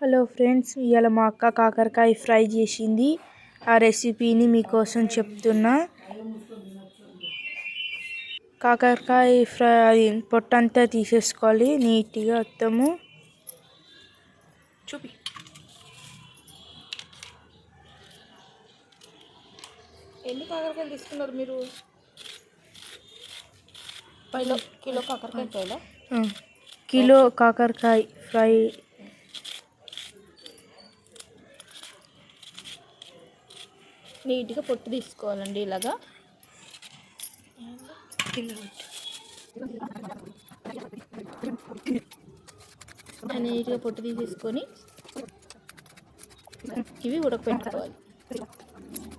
Hello friends ఇవాళ మా అక్క కాకరకాయ ఫ్రై చేసింది. ఆ రెసిపీని మీకోసం చెప్తున్నా. కాకరకాయ ఫ్రై అది పొట్టంతా తీసేసుకోవాలి నీట్గా మొత్తము చూపి. ఎన్ని కాకరకాయలు తీసుకున్నారు మీరు? కిలో కాకరకాయ కిలో కాకరకాయ ఫ్రై నీట్గా పొట్టు తీసుకోవాలండి ఇలాగా. నీట్గా పొట్టు తీసేసుకొని ఇవి ఉడకపెట్టుకోవాలి.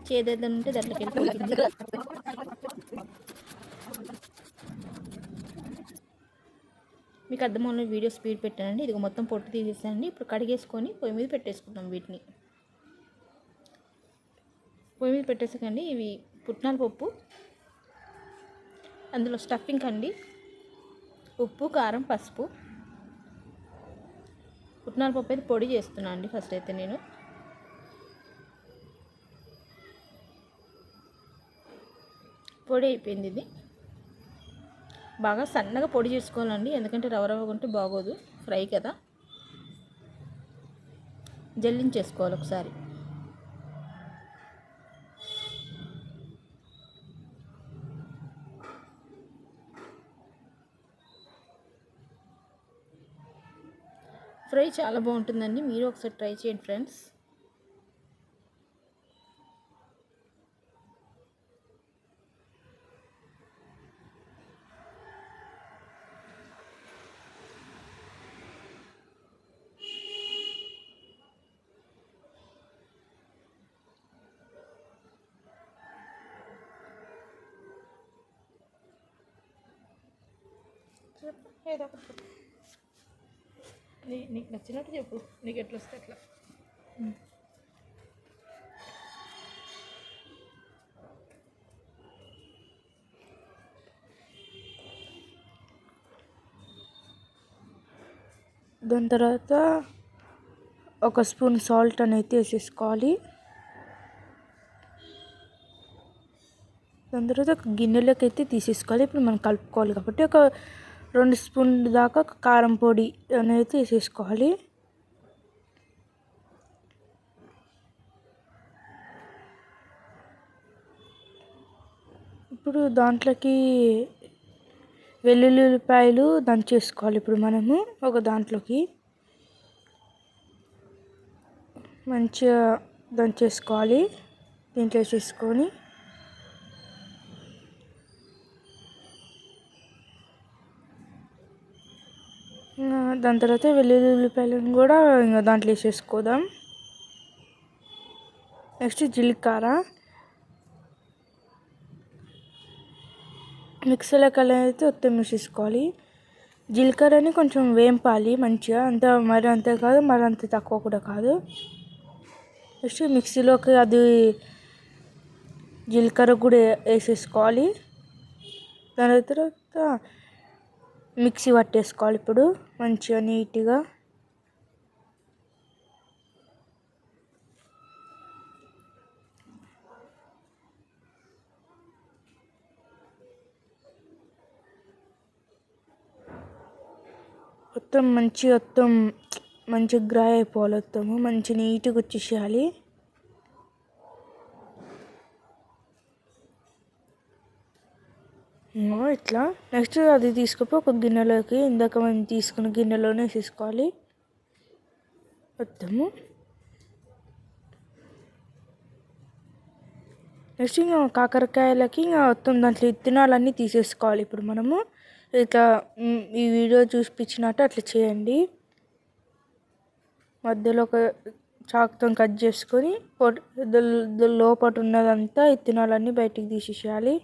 చేదేదని ఉంటే దాంట్లోకి వెళ్ళిపోతుంది మీకు అర్థమవుతున్న వీడియో స్పీడ్ పెట్టానండి. ఇది మొత్తం పొట్టు తీసేసానండి. ఇప్పుడు కడిగేసుకొని పొయ్యి మీద పెట్టేసుకుంటాం వీటిని. పొయ్యి మీద పెట్టేసకండి. ఇవి పుట్నాల పప్పు అందులో స్టఫింగ్ అండి ఉప్పు కారం పసుపు. పుట్నాల పప్పు అయితే పొడి చేస్తున్నాను అండి ఫస్ట్ అయితే నేను. పొడి అయిపోయింది ఇది. బాగా సన్నగా పొడి చేసుకోవాలండి. ఎందుకంటే రవ రవ్వ ఉంటే బాగోదు. ఫ్రై కదా. జల్లించేసుకోవాలి ఒకసారి. ఫ్రై చాలా బాగుంటుందండి. మీరు ఒకసారి ట్రై చేయండి ఫ్రెండ్స్. ఏదో ఒకటి నీ నీకు నచ్చినట్టు చెప్పు. నీకు ఎట్లా వస్తే అట్లా దాని తర్వాత ఒక స్పూన్ సాల్ట్ అనేది వేసేసుకోవాలి. దాని తర్వాత ఒక గిన్నెలోకి అయితే తీసేసుకోవాలి. ఇప్పుడు మనం కలుపుకోవాలి కాబట్టి ఒక రెండు స్పూన్ దాకా కారం పొడి అనేది వేసేసుకోవాలి ఇప్పుడు దాంట్లోకి వెల్లుల్లిపాయలు దంచేసుకోవాలి ఇప్పుడు మనము ఒక దాంట్లోకి. మంచిగా దంచేసుకోవాలి దీంట్లో వేసేసుకొని. దాని తర్వాత వెల్లుల్లి ఉల్లిపాయలను కూడా ఇంకా దాంట్లో వేసేసుకోదాం. నెక్స్ట్ జీలకర్ర. మిక్సీలో కలిపి మొత్తం వేసేసుకోవాలి జీలకర్రని కొంచెం వేంపాలి మంచిగా. అంత మరి అంత కాదు మరి అంత తక్కువ కూడా కాదు. నెక్స్ట్ మిక్సీలోకి అది జీలకర్ర కూడా వేసేసుకోవాలి. దాని తర్వాత మిక్సీ పట్టేసుకోవాలి ఇప్పుడు. మంచిగా నీట్గా. మొత్తం మంచిగా మొత్తం మంచిగా గ్రై అయిపోవాలి మొత్తము. మంచి నీట్గా వచ్చేసేయాలి. ఇట్లా నెక్స్ట్ అది తీసుకుపోయి ఒక గిన్నెలోకి ఇందాక మనం తీసుకున్న గిన్నెలోనే తీసుకోవాలి మొత్తము నెక్స్ట్ ఇంకా కాకరకాయలకి ఇంకా మొత్తం దాంట్లో విత్తనాలన్నీ తీసేసుకోవాలి ఇప్పుడు మనము. ఇట్లా ఈ వీడియో చూపించినట్టు అట్లా చేయండి. మధ్యలో ఒక చాకుతో కట్ చేసుకొని లోపల ఉన్నదంతా విత్తనాలన్నీ బయటికి తీసేసేయాలి.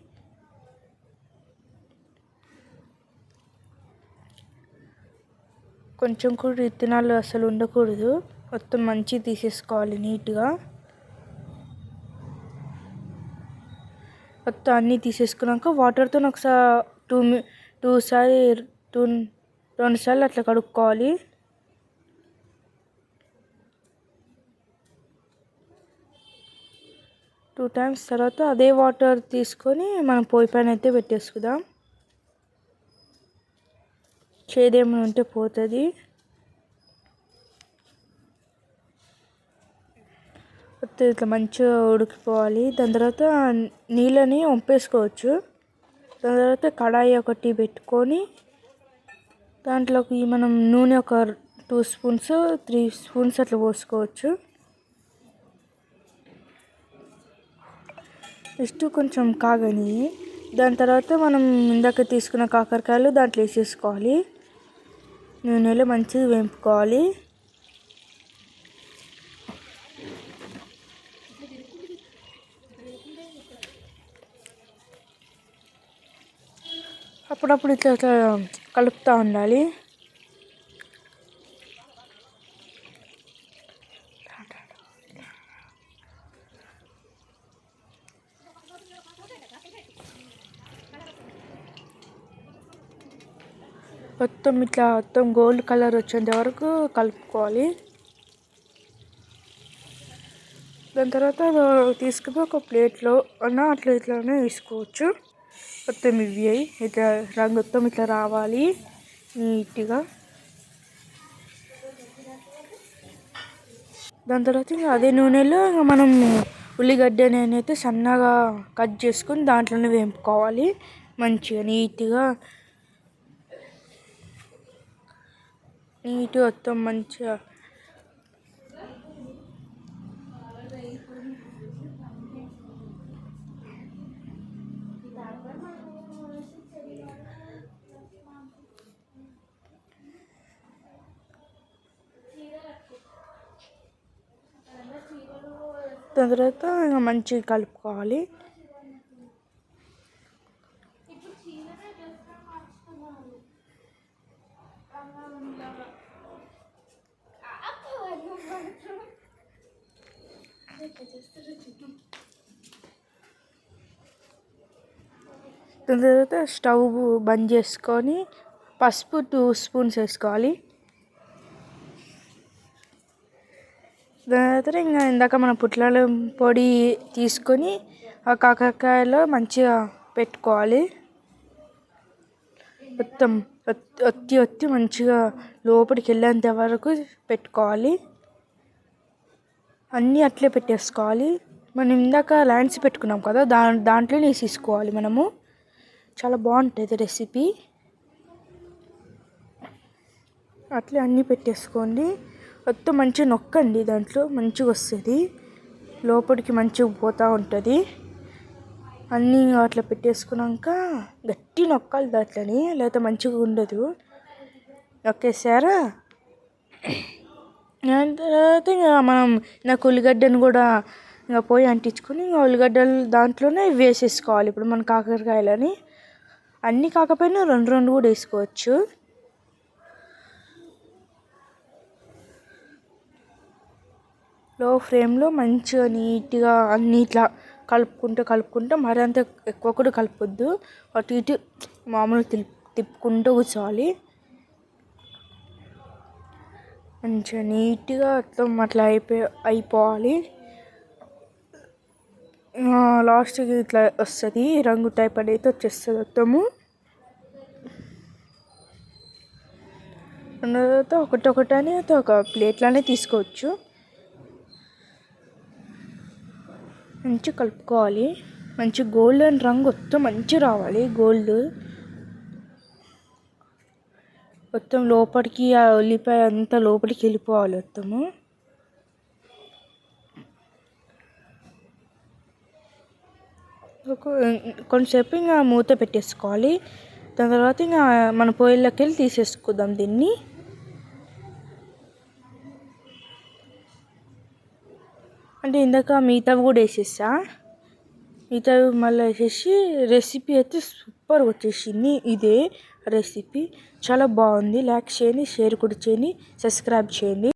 కొంచెం కూడా విత్తనాలు అసలు ఉండకూడదు. మొత్తం మంచి తీసేసుకోవాలి నీట్గా. మొత్తం అన్నీ తీసేసుకున్నాక వాటర్తో ఒకసారి టూ టూ సారి టూ రెండు సార్లు అట్లా కడుక్కోవాలి. టూ టైమ్స్ తర్వాత అదే వాటర్ తీసుకొని మనం పోయి పైన అయితే పెట్టేసుకుందాం. చేదేమో ఉంటే పోతుంది. ఇట్లా మంచిగా ఉడికిపోవాలి. దాని తర్వాత నీళ్ళని వంపేసుకోవచ్చు దాని తర్వాత కడాయి ఒకటి పెట్టుకొని దాంట్లోకి మనం నూనె ఒక టూ స్పూన్స్ త్రీ స్పూన్స్ అట్లా పోసుకోవచ్చు. నెక్స్ట్ కొంచెం కాగని దాని తర్వాత మనం ఇందాక తీసుకున్న కాకరకాయలు దాంట్లో వేసేసుకోవాలి. నూనెలో మంచిగా వేపుకోవాలి. అప్పుడప్పుడు ఇట్లా ఇట్లా కలుపుతూ ఉండాలి. మొత్తం ఇట్లా మొత్తం గోల్డ్ కలర్ వచ్చేంత వరకు కలుపుకోవాలి. దాని తర్వాత తీసుకుని ఒక ప్లేట్లో అన్న అట్లా ఇట్లానే వేసుకోవచ్చు. మొత్తం ఇవి అయి ఇట్లా రంగు మొత్తం ఇట్లా రావాలి నీట్గా. దాని తర్వాత అదే నూనెలో మనం ఉల్లిగడ్డ నేనైతే సన్నగా కట్ చేసుకొని దాంట్లోనే వేపుకోవాలి. మంచిగా నీట్గా నీటి మొత్తం మంచిగా దాని తర్వాత ఇంకా మంచిగా కలుపుకోవాలి. దాని తర్వాత స్టవ్ బంద్ చేసుకొని పసుపు టూ స్పూన్స్ వేసుకోవాలి. దాని తర్వాత ఇంకా ఇందాక మన పుట్లాల పొడి తీసుకొని ఆ కాకరకాయలో మంచిగా పెట్టుకోవాలి. మొత్తం ఒత్తి ఒత్తి మంచిగా లోపలికి వెళ్ళేంత వరకు పెట్టుకోవాలి. అన్నీ అట్లే పెట్టేసుకోవాలి. మనం ఇందాక ల్యాండ్స్ పెట్టుకున్నాం కదా దా దాంట్లోనే వేసేసుకోవాలి మనము. చాలా బాగుంటుంది రెసిపీ. అట్లే అన్నీ పెట్టేసుకోండి. మొత్తం మంచిగా నొక్కండి దాంట్లో మంచిగా వస్తుంది. లోపలికి మంచిగా పోతూ ఉంటుంది. అన్నీ అట్లా పెట్టేసుకున్నాక గట్టి నొక్కాలి దాంట్లోని లేకపోతే మంచిగా ఉండదు. నొక్కేసారా దాని తర్వాత ఇంకా మనం నాకు ఉల్లిగడ్డను కూడా ఇంకా పోయి అంటించుకొని ఇంకా ఉల్లిగడ్డలు దాంట్లోనే వేసేసుకోవాలి. ఇప్పుడు మన కాకరకాయలని అన్నీ కాకపోయినా రెండు రెండు కూడా వేసుకోవచ్చు. లో ఫ్లేమ్లో మంచిగా నీట్గా అన్నీ ఇట్లా కలుపుకుంటూ కలుపుకుంటూ మరింత ఎక్కువ కూడా కలపొద్దు. అటు ఇటు మామూలు తిప్పు తిప్పుకుంటూ కూర్చోవాలి. మంచిగా నీట్గా మొత్తం అట్లా అయిపోయి అయిపోవాలి. లాస్ట్కి ఇట్లా వస్తుంది రంగు టైప్ అనేది వచ్చేస్తుంది మొత్తము. తర్వాత ఒకటి ఒకటి ఒక ప్లేట్లోనే తీసుకోవచ్చు. మంచిగా కలుపుకోవాలి. మంచి గోల్డెన్ రంగు మొత్తం మంచి రావాలి. గోల్డ్ మొత్తం లోపలికి ఆ ఉల్లిపాయ అంతా లోపలికి వెళ్ళిపోవాలి మొత్తము. కొంతసేపు ఇంకా మూత పెట్టేసుకోవాలి. దాని తర్వాత ఇంకా మన పొయ్యిలోకి వెళ్ళి తీసేసుకుందాం దీన్ని. అంటే ఇందాక మిగతావి కూడా వేసేసా? మిగతావి మళ్ళీ వేసేసి రెసిపీ అయితే సూపర్ వచ్చేసింది. ఇదే రెసిపీ. చాలా బాగుంది. లైక్ చేయండి షేర్ కూడా చేయండి సబ్స్క్రైబ్ చేయండి.